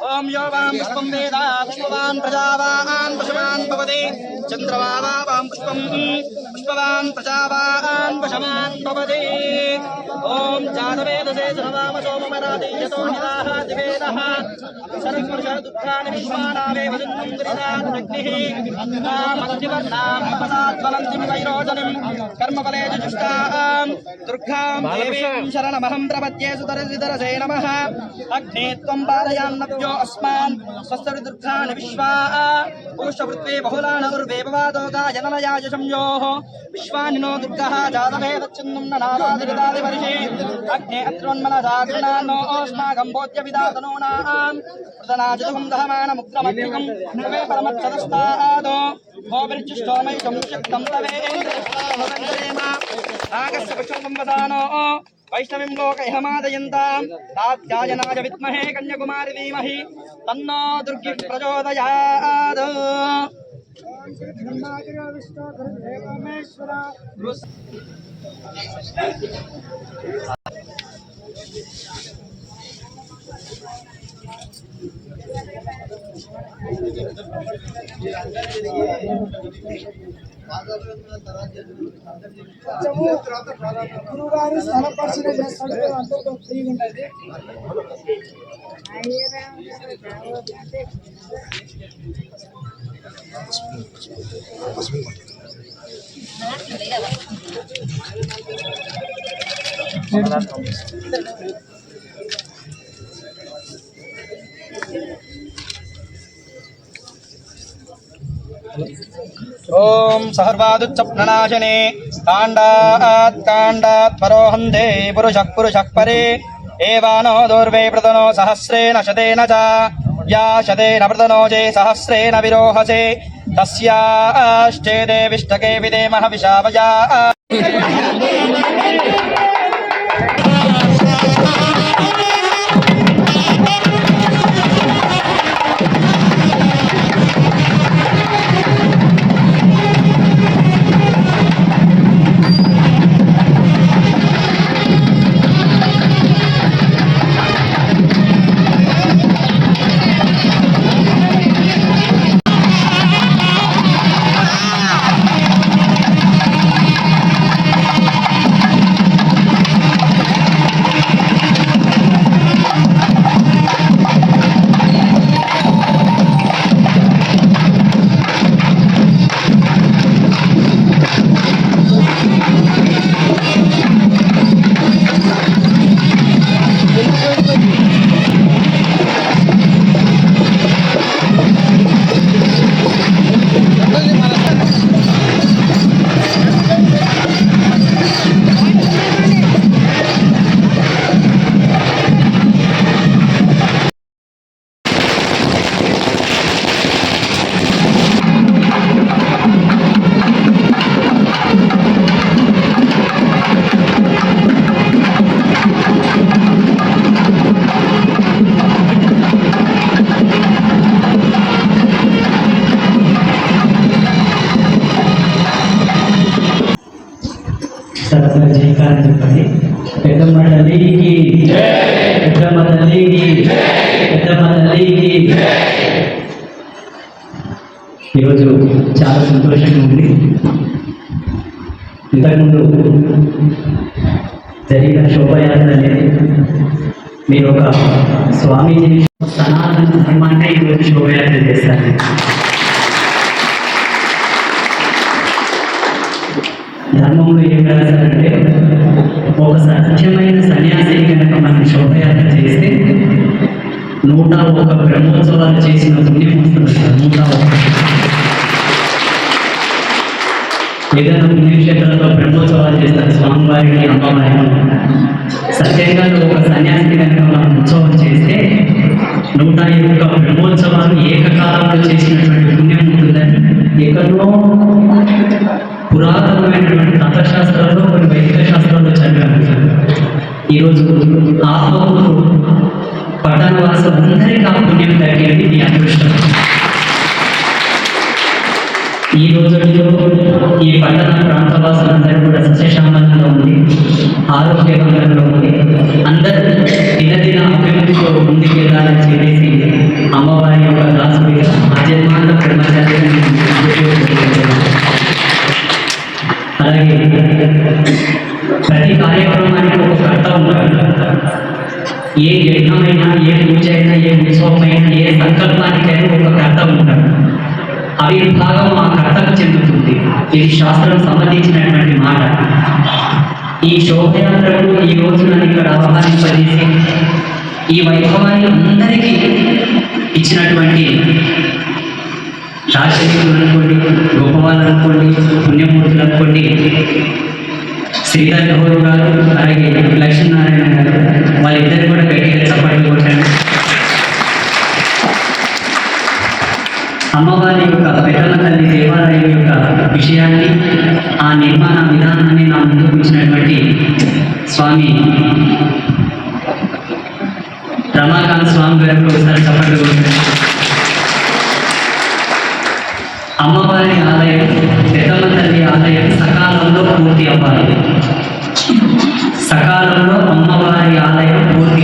دھا مہم پر متر نم پایا यो अस्मान सस्तर विश्वा पुरुषवृत्वे वृत्ति बहुला नगर विश्वानिनो दुर्गः जनन याज्य अग्ने हो विश्वान बोध्यविदातनूनाम् दुर्धान जाता है बच्चन नम नारा दिलदारे बरिशे अग्नि अत्रण नवे परमचरस्ता दो हो बिरचुस्तो में कम ویشوین لوکنتا تا جی ناہ کنیاک تنو دیا ఇహమాదయంతాం తాత్యాయనాయ విద్మహే కన్యకుమారి ధీమహి తన్నో దుర్గి ప్రచోదయాద్ గురుగారు ఓం సహర్వాదుచ్చ ప్రణాశనే కాండాత్ కాండాత్ పరోహందే పురుషః పురుషః పరే. ఏవానో దూర్వే ప్రదనో సహస్రేణ శతేన చ. యా శతేన ప్రదనో జే సహస్రేణ విరోహసే. తస్యాశ్చేదే విష్టకే విదేమః విషావయా సరస్వతి జయకారం చెప్పండి. పెద్దమ్మ తల్లికి పెద్దమ్మ తల్లికి పెద్దమ్మ తల్లికి. ఈరోజు చాలా సంతోషంగా ఉంది. ఇంతకుముందు జరిగిన శోభయాత్ర మీరు ఒక స్వామీజీని సనాతన ధర్మాన్ని ఈరోజు శోభయాత్ర చేస్తారు ధర్మంలో ఏం రాశారంటే ఒక సత్యమైన సన్యాసి కనుక మనం శోభయాత్ర చేస్తే నూట ఒక బ్రహ్మోత్సవాలు చేసిన పుణ్యం వస్తుంది నూట ఒక ఏదైనా పుణ్యక్షేత్రాలతో బ్రహ్మోత్సవాలు చేస్తారు స్వామివారిని అమ్మవారిని. సత్యంగా ఒక సన్యాసిని కనుక మనం ఉత్సవం చేస్తే నూట యొక్క బ్రహ్మోత్సవాలు ఏకకాలంలో చేసినటువంటి పుణ్యం ఉంటుందని ఎక్కడో పురాతనమైనటువంటి తత్వశాస్త్రాల్లో కొన్ని వైదిక శాస్త్రాల్లో చదివాను ఈరోజు ఆత్మకు పట్టణవాసులందరికీ ఆ పుణ్యం తగ్గింది మీ అదృష్టం. ఈ రోజు ఈ పట్టణ ప్రాంత వాసులందరూ కూడా సస్యశామలంగా ఉంది. ఆరోగ్యవంతంగా దార్శనికులు అనుకోండి గొప్పవాళ్ళు అనుకోండి పుణ్యమూర్తులు అనుకోండి శ్రీధర్ గౌరవ్ గారు అలాగే లక్ష్మీనారాయణ గారు వాళ్ళిద్దరు కూడా గట్టిగా చప్పట్లు కొట్టండి. అమ్మవారి యొక్క పెద్దల తల్లి దేవాలయం యొక్క విషయాన్ని ఆ నిర్మాణ విధానాన్ని నా ముందుకు వచ్చినటువంటి స్వామి రమాకాంత్ స్వామి గారికి ఒకసారి చప్పట్లు కొట్టండి. అమ్మవారి ఆలయం పెద్దమ్మ తల్లి ఆలయం సకాలంలో పూర్తి అవ్వాలి. సకాలంలో అమ్మవారి ఆలయం పూర్తి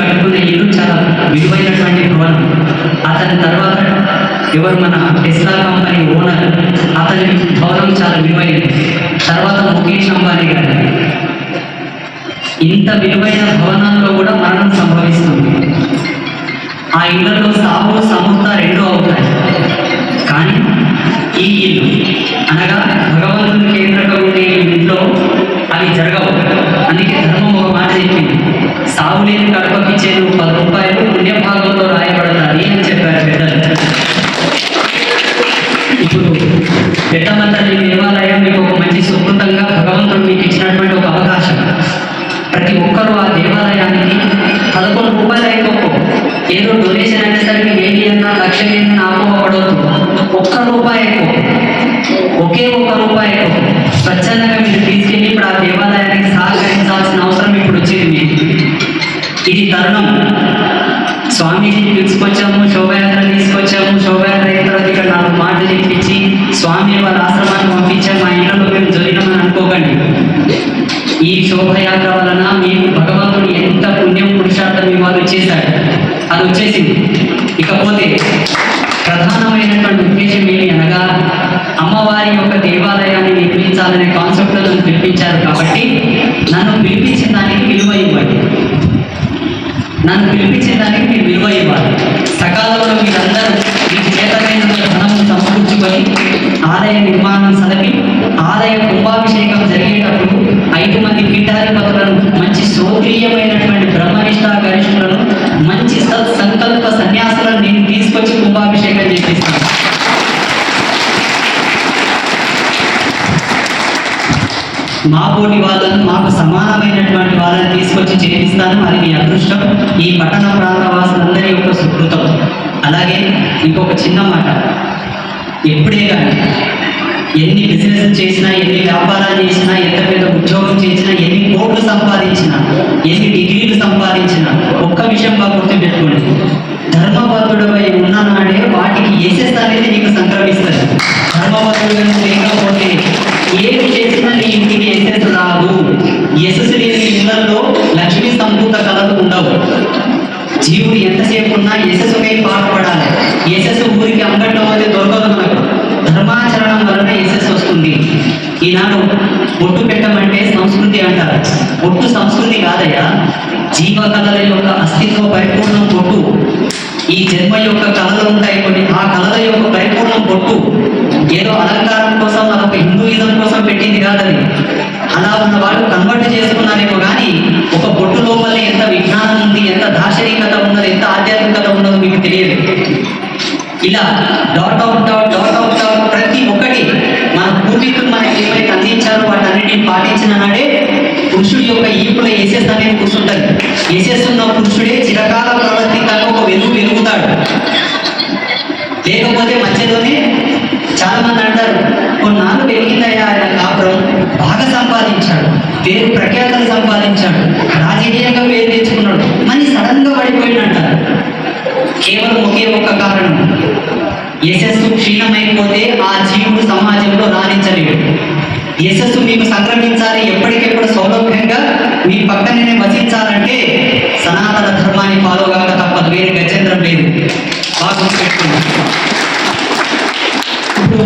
కట్టుకున్న ఇల్లు చాలా విలువైనటువంటి భవనం. అతని తర్వాత ఎవరు మన టెస్లా కంపెనీ ఓనర్ అతని భవనం చాలా విలువైనది. తర్వాత ముఖేష్ అంబానీ గారు. ఇంత విలువైన భవనంలో కూడా మరణం సంభవిస్తుంది. ఆ ఇళ్ళలో సాగు సమస్త రెండు అవుతాయి. కానీ ఈ ఇల్లు అనగా భగవంతుని కేంద్రంగా ఉండే ఇంట్లో అవి జరగవు. అందుకే ధర్మం ఒక మాట చెప్పింది. సాగు లేని అభినందనలు మరి మీ అదృష్టం. ఈ పట్టణ ప్రాంతవాసులందరి యొక్క సుకృతం. అలాగే ఇంకొక చిన్న మాట. ఎప్పుడే కానీ ఎన్ని బిజినెస్ చేసినా ఎన్ని వ్యాపారాలు చేసినా ఎంత పెద్ద ఉద్యోగం చేసినా ఎన్ని కోట్లు సంపాదించినా ఎన్ని డిగ్రీలు సంపాదించినా ఒక్క విషయం బాగా గుర్తుపెట్టుకోండి. ధర్మబద్ధుడపై ఉన్నానంటే వాటికి ఎసెస్ నీకు సంక్రమిస్తుంది ధర్మబద్ధుడుగా లేకపోతే ఏమి చేసినా నీ బొట్టు పెట్టమంటే సంస్కృతి అంటారు. బొట్టు సంస్కృతి కాదయ్యా. జీవ కళల యొక్క అస్తిత్వ పరిపూర్ణం బొట్టు ఈ జన్మ యొక్క కళలు ఉంటాయి కొన్ని. ఆ కళల యొక్క పరిపూర్ణం బొట్టు ఏదో అలంకారం కోసం అదొక హిందూయిజం కోసం పెట్టింది కాదని. అలా ఉన్న వాళ్ళు కన్వర్ట్ చేసుకున్నారేమో కానీ ఒక బొట్టు లోపల ఎంత విజ్ఞానం ఉంది ఎంత దార్శనికత ఉన్నది ఎంత ఆధ్యాత్మికత ఉన్నదో మీకు తెలియదు. ఇలా dot out dot dot out dot ప్రతి ఒక్కటి పూర్వీకులు మనకి ఏమైతే అందించారో వాటన్నిటిని పాటించిన నాడే పురుషుడి యొక్క ఈపులో ఎసెస్ అనేది కూర్చుంటది ఎసెస్ ఉన్న పురుషుడే చిరకాల ప్రవర్తికలో ఒక వెలుగు వెలుగుతాడు. లేకపోతే మధ్యలోనే చాలా మంది అంటారు కొన్నాళ్ళు వెలిగిందయ్యా ఆయన కాపురం బాగా సంపాదించాడు పేరు ప్రఖ్యాతలు సంపాదించాడు రాజకీయంగా పేరు తెచ్చుకున్నాడు మళ్ళీ సడన్గా పడిపోయిందంటారు కేవలం ఒకే ఒక్క కారణం యశస్సు క్షీణమైపోతే ఆ జీవుడు సమాజంలో రాణించలేడు. యశస్సు మీకు సంక్రమించాలి ఎప్పటికెప్పుడు సౌలభ్యంగా మీ పక్కనే వసించాలంటే సనాతన ధర్మాన్ని ఫాలో కాక తప్పదు వేరే గజేంద్రం లేదు బాగా గుర్తుపెట్టుకోండి. ఇప్పుడు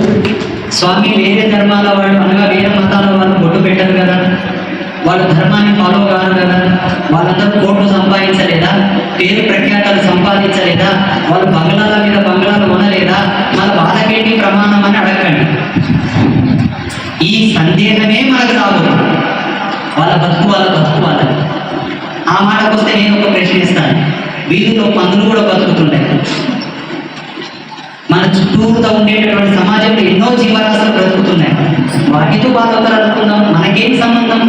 స్వామి వేరే ధర్మాల వాళ్ళు అనగా వేరే మతాల వాళ్ళు బొట్టు పెట్టరు కదా వాళ్ళు ధర్మాన్ని ఫాలో కారు కదా వాళ్ళందరూ కోట్లు సంపాదించలేదా పేరు ప్రఖ్యాతలు సంపాదించలేదా వాళ్ళు బంగ్లాల మీద బంగ్లాలు కొనలేదా మన వాళ్ళకేంటి ప్రమాణం అని అడగండి ఈ సందేహమే మనకు రాదు వాళ్ళ బతుకు వాళ్ళ బతుకు వాళ్ళది ఆ మాటకు వస్తే నేను ఒక ప్రశ్న ఇస్తాను వీధిలో పందులు కూడా బతుకుతుంటాయి మన చుట్టూరుగా ఉండేటటువంటి సమాజంలో ఎన్నో జీవరాశులు బ్రతుకుతున్నాయి వాటితో బాధపడాలి అనుకుందాం మనకేం సంబంధం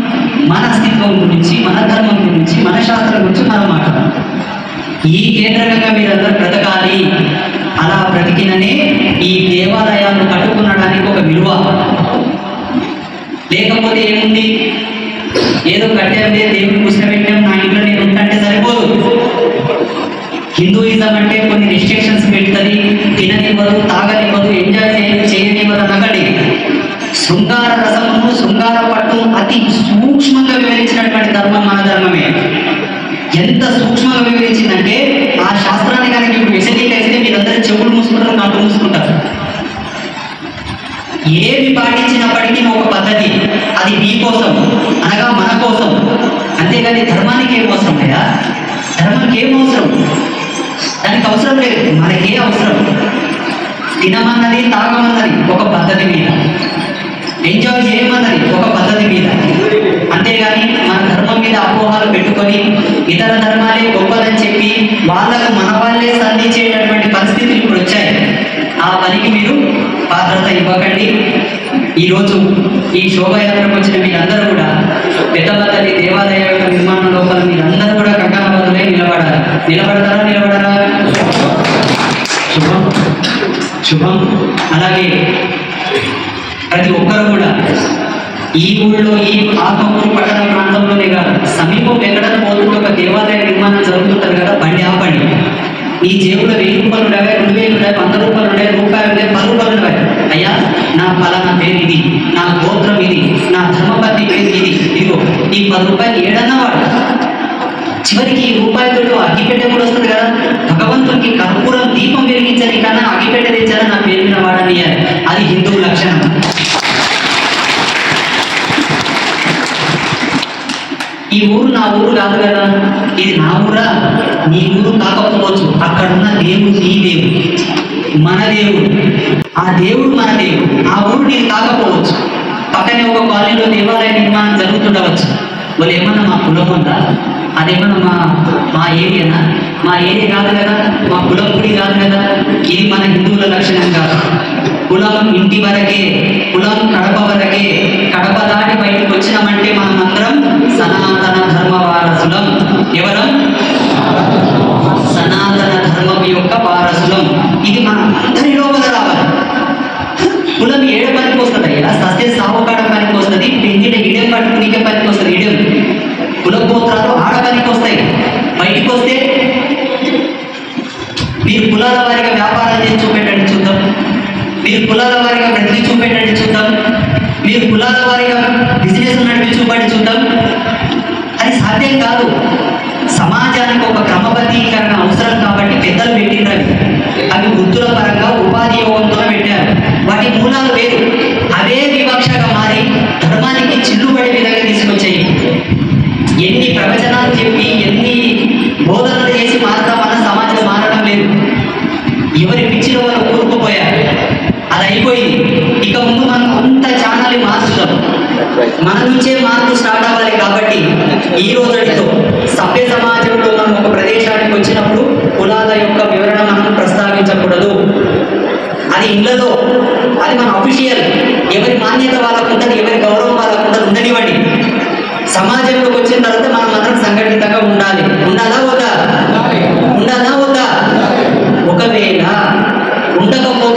మన అస్తిత్వం గురించి మన ధర్మం గురించి మన శాస్త్రం గురించి మనం మాట్లాడదాం ఈ కేంద్రంగా మీరందరూ బ్రతకాలి. అలా బ్రతికిననే ఈ దేవాలయాలను కట్టుకునడానికి ఒక విలువ. లేకపోతే ఏముంది? ఏదో కట్టాం దేవుని కూర్చోబెట్టాం నా ఇంట్లో నేను ఉంటే సరిపోదు. హిందూయిజం అంటే కొన్ని రిస్ట్రిక్షన్స్ పెడుతుంది తిననివ్వదు తాగనివ్వదు ఎంజాయ్ చేయ చేయనివ్వదు అనగడి శృంగార రసమును శృంగార పట్టు అతి సూక్ష్మంగా వివరించినటువంటి ధర్మం మన ధర్మమే. ఎంత సూక్ష్మంగా వివరించిందంటే ఆ శాస్త్రాన్ని కానీ ఇప్పుడు విశదీకరిస్తే మీరందరూ చెవులు మూసుకుంటారు కళ్ళు మూసుకుంటారు. ఏమి పాటించినప్పటికీ ఒక పద్ధతి. అది మీ కోసం అనగా మన కోసం. అంతేగాని ధర్మానికి ఏం అవసరం లేదా ధర్మానికి ఏం అవసరం? దానికి అవసరం లేదు మనకే అవసరం. తినమన్నది తాగమన్నది ఒక పద్ధతి మీద. ఎంజాయ్ చేయమన్నది ఒక పద్ధతి మీద. అంతేగాని మన మీద అపోహాలు పెట్టుకొని ఇతర ధర్మాలే గొప్పదని చెప్పి వాళ్ళకు మన వాళ్ళే సంధించేటటువంటి పరిస్థితులు ఇప్పుడు వచ్చాయి. ఆ పనికి మీరు పాత్రత ఇవ్వకండి. ఈరోజు ఈ శోభయాత్రకు వచ్చిన మీరందరూ కూడా పెద్దబద్దలి దేవాలయ యొక్క నిర్మాణం లోపల మీరందరూ కూడా కంకణబద్దులై నిలబడాలి. నిలబడతారా నిలబడరా? శుభం శుభం. అలాగే ప్రతి ఒక్కరు కూడా ఈ ఊళ్ళో ఈ ఆత్మకూరు పట్టణ ప్రాంతంలోనే కాదు సమీపం ఎక్కడ పోతుంటే ఒక దేవాలయ నిర్మాణం జరుగుతుంటది కదా బండి ఆపండి ఈ జేబులో వెయ్యి రూపాయలు ఉండేవి రెండు వేలు ఉండేవి వంద రూపాయలు ఉండేవి రూపాయలు ఉండే పది రూపాయలు ఉండేవి అయ్యా నా ఫలానా పేరు ఇది నా గోత్రం ఇది నా ధర్మపతి పేరు ఇది. ఇదిగో ఈ పది రూపాయలు ఏడన్నా వాడు. చివరికి ఈ రూపాయలతో అగ్గిపెట్టె కూడా వస్తుంది కదా. భగవంతునికి కర్పూరం దీపం వెలిగించని కన్నా అగ్గిపెట్టె తెచ్చారని నా పేరు మీద వాడని అది హిందువు లక్షణం. ఊరు నా ఊరు కాదు కదా. ఇది నా ఊరా? నీ ఊరు కాకపోవచ్చు. అక్కడున్న దేవుడు నీ దేవుడు. మన దేవుడు. ఆ దేవుడు మన దేవుడు. ఆ ఊరు నేను కాకపోవచ్చు. పక్కనే ఒక కాలనీలో దేవాలయ నిర్మాణం జరుగుతుండవచ్చు. వాళ్ళు ఏమన్నా మా కులం ఉందా? అదేమన్నా మా మా ఏరియానా మా ఏరియా కాదు కదా మా కులం గుడి కాదు కదా ఇది మన హిందువుల లక్షణం కాదు. కులం ఇంటి వరకే కులం కడప వరకే కడప దాటి బయటకు వచ్చినామంటే మనం సనాతన ధర్మ వారసులం ఎవరం?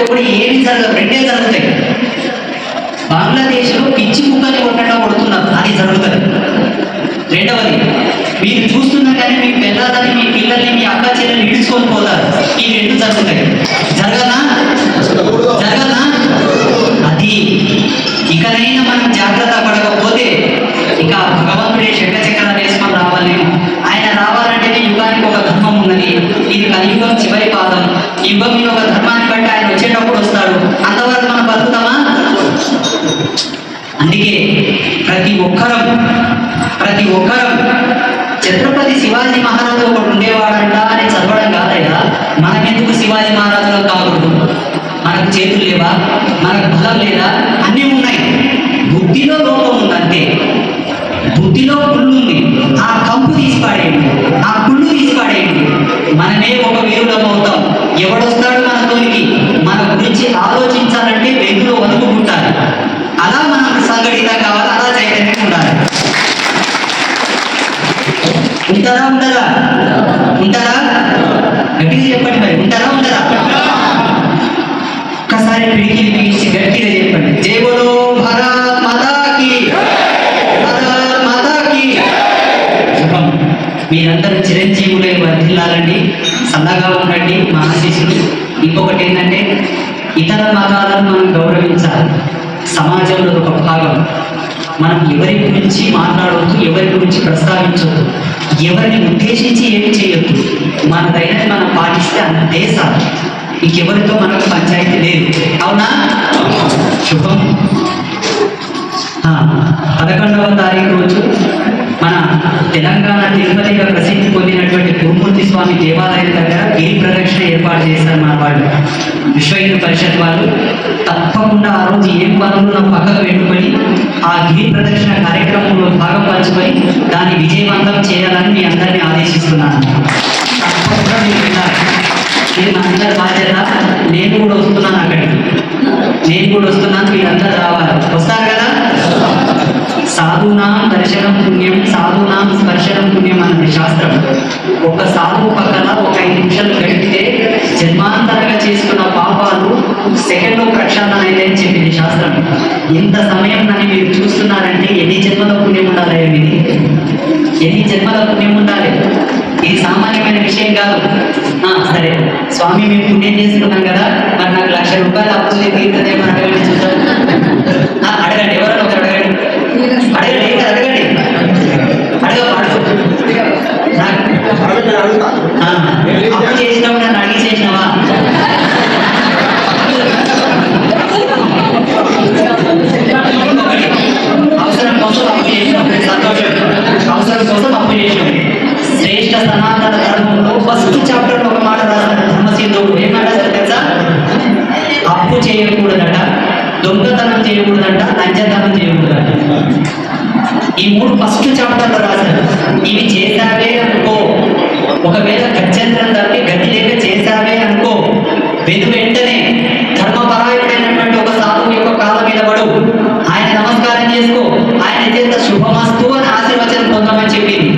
ఉండకపోతే ఏమి జరగదు రెండే జరుగుతాయి బంగ్లాదేశ్లో పిచ్చి కుక్కని కొట్టడం కొడుతున్నారు అది జరుగుతుంది. రెండవది మీరు చూస్తున్నా కానీ మీ పిల్లలని మీ పిల్లల్ని మీ అక్క చెల్లెల్ని ఇడుచుకొని పోతారు. ఈ రెండు జరుగుతాయి. జరగనా జరగనా అది. ఇకనైనా మనం జాగ్రత్త పడకపోతే ఇక భగవంతుడే చెక్క చక్ర వేసుకొని రావాలి. ఉన్నది ఇది కలియుగం చివరి పాదం. యుగం యొక్క ధర్మాన్ని బట్టి ఆయన వచ్చేటప్పుడు వస్తాడు. అంతవరకు మనం బతుకుతామా? అందుకే ప్రతి ఒక్కరం ప్రతి ఒక్కరం ఛత్రపతి శివాజీ మహారాజు ఒకడు ఉండేవాడంట అని చదవడం కాదయ్యా. మనకెందుకు శివాజీ మహారాజులో కాకూడదు? మనకు చేతులు లేవా? మనకు బలం లేదా? అన్నీ ఉన్నాయి. బుద్ధిలో లోపం ఉందంటే బుద్ధిలో కుళ్ళు ఉంది. ఆ కంపు తీసి పాడేయండి ఆ కుళ్ళు తీసి పాడేయండి మనమే ఒక వీరులం అవుతాం. ఎవడొస్తాడు మన తోలికి? మన గురించి ఆలోచించాలంటే వెలుగులో వణుకుంటారు అలా మనం సంఘటితం కావాలి అలా చైతన్యం ఉండాలి. ఉంటారా ఉండదా ఉంటారా గట్టిగా చెప్పండి మరి. మతాలను మనం గౌరవించాలి. సమాజంలో ఒక భాగం. మనం ఎవరి గురించి మాట్లాడవద్దు ఎవరి గురించి ప్రస్తావించవద్దు ఎవరిని ఉద్దేశించి ఏమి చేయొద్దు. మనదైనది మనం పాటిస్తే అంతే సార్ ఇంకెవరితో మనకు పంచాయతీ లేదు. అవునా? శుభం. పదకొండవ తారీఖు రోజు మన తెలంగాణ తిరుపతిగా ప్రసిద్ధి పొందినటువంటి గురుమూర్తి స్వామి దేవాలయం దగ్గర గిరి ప్రదక్షిణ ఏర్పాటు చేశారు మన వాళ్ళు? విశ్వ హిందూ పరిషత్ వాళ్ళు. తప్పకుండా ఆ రోజు ఏం పనులు నా పక్కకు పెట్టుకొని ఆ గిరి ప్రదక్షిణ కార్యక్రమంలో భాగం పంచుకొని దాన్ని విజయవంతం చేయాలని మీ అందరినీ ఆదేశిస్తున్నాను. తప్పకుండా మీరు వెళ్ళాలి ఇది బాధ్యత. నేను కూడా వస్తున్నాను అక్కడికి. నేను కూడా వస్తున్నాను. మీరందరూ రావాలి. వస్తారు సాధునాం దర్శనం పుణ్యం సాధునాం స్పర్శనం పుణ్యం అన్నది శాస్త్రం. ఒక సాధువు పక్కన ఒక ఐదు నిమిషాలు గడిపితే జన్మాంతరంగా చేసుకున్న పాపాలు సెకండ్లో ప్రక్షాళన అయితే అని చెప్పింది శాస్త్రం. ఇంత సమయం నన్ను మీరు చూస్తున్నారంటే ఎన్ని జన్మల పుణ్యం ఉండాలి మీది ఎన్ని జన్మల పుణ్యం ఉండాలి? ఇది సామాన్యమైన విషయం కాదు. సరే. స్వామి మేము పుణ్యం చేసుకున్నాం కదా. మరి నాకు లక్ష రూపాయలు అప్పు తీరుతుందేమో అడగండి చూద్దాం. అప్పు చేసినావు నన్ను అడిగి చేసినావా అవసరం కోసం అప్పు సంతోషం అవసరం కోసం అప్పు చేసినావు శ్రేష్ఠ సనాతన ధర్మంలో ఫస్ట్ చాప్టర్ ఒక మాట ధర్మసింధుడు ఏం తెలుసా అప్పు చేయకూడదట దొంగతనం చేయకూడదంట లంచతనం చేయకూడదంట ఈ మూడు ఫస్ట్ చాప్టర్లో రాశారు. ఇవి చేశావే అనుకో. ఒకవేళ గత్యంతరం తప్పి గతి లేక చేశావే అనుకో వెను వెంటనే ధర్మపరాయణమైనటువంటి ఒక సాధువు యొక్క కాలం మీద పడు. ఆయన నమస్కారం చేసుకో. ఆయన చేత శుభమస్తు అని ఆశీర్వచనం పొందమని చెప్పింది.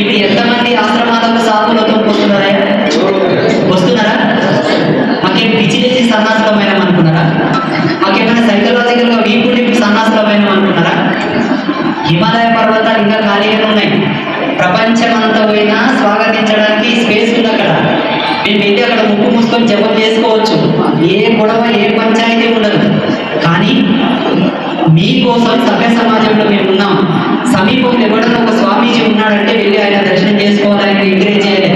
ఇప్పుడు ఎంతమంది ఆశ్రమాలకు సాధువులతో వస్తున్నారా వస్తున్నారా? మాకేం పిచ్చి చేసి సన్నాసులమైన అనుకున్నారా? మాకేమైనా సైకలాజికల్గా వీపుండి సన్నాసులమైన అనుకున్నారా? హిమాలయ పర్వతాలు ఇంకా ఖాళీగానే ఉన్నాయి. ప్రపంచమంతా పోయినా స్వాగతించడానికి స్పేస్ ఉంది అక్కడ. మేము వెళ్ళి అక్కడ ముక్కు మూసుకొని జపం చేసుకోవచ్చు. ఏ గొడవ ఏ పంచాయతీ ఉండదు. కానీ మీకోసం సభ్య సమాజంలో మేము ఉన్నాం. సమీపంలో ఎవడన్నా ఒక స్వామీజీ ఉన్నాడంటే వెళ్ళి ఆయన దర్శనం చేసుకోవాలి ఆయన ఎంకరేజ్ చేయాలి